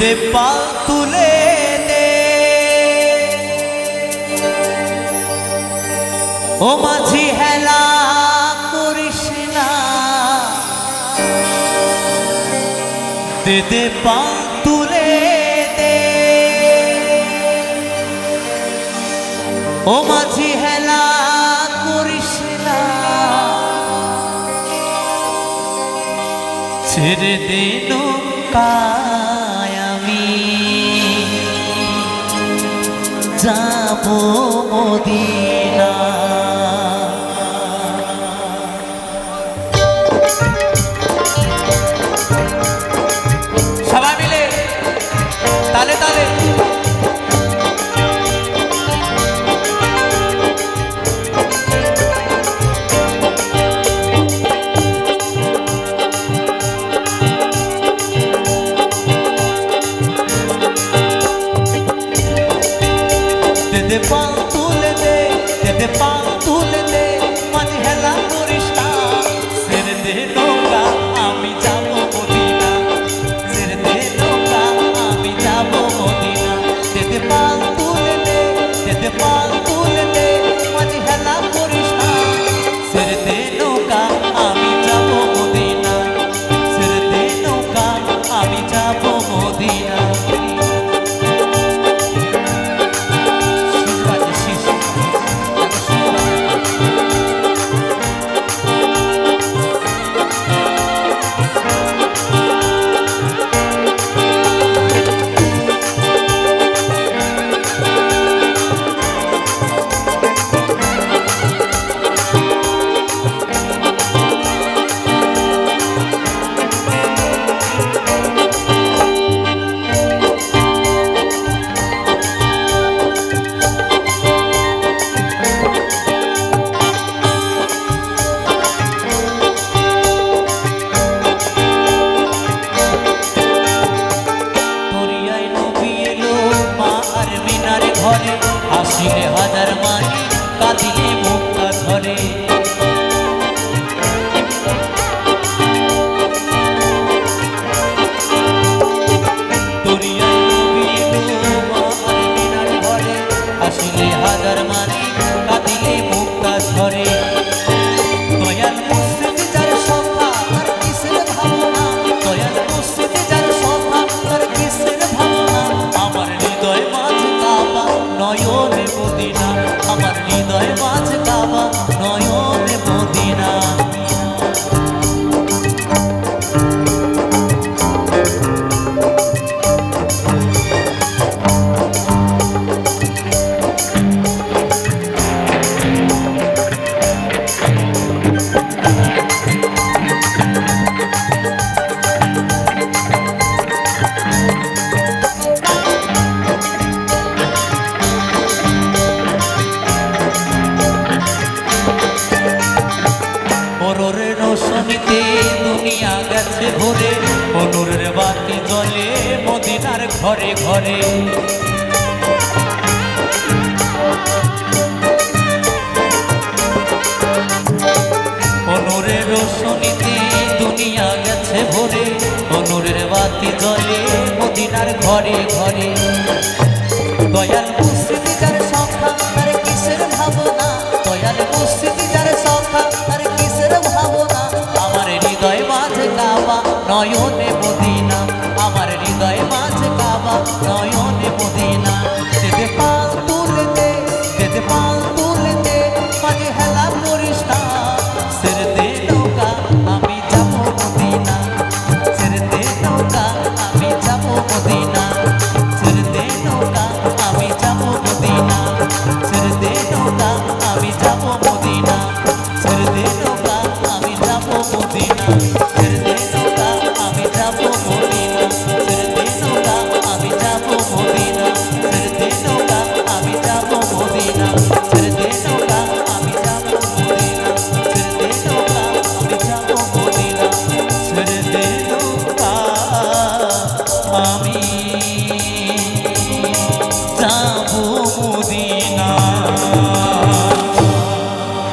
দে পাল তুলে ও মাঝি হেলা করিস না। দে দে পাল তুলে দে। ও মাঝি হেলা করিস না। ছেড়ে দে নৌকায় যাব মদিনা ঘরে আসিলে হাজার মানি কাঁদিয়ে মুক্তা ঝরে। অনুরের রোশনীতে দুনিয়া গেছে ভরে। অনুরের বাতি জলে মদিনার ঘরে ঘরে। অনুরের রোশনীতে দুনিয়া গেছে ভরে। অনুরের বাতি জলে মদিনার ঘরে ঘরে। দয়াল সংখ্যা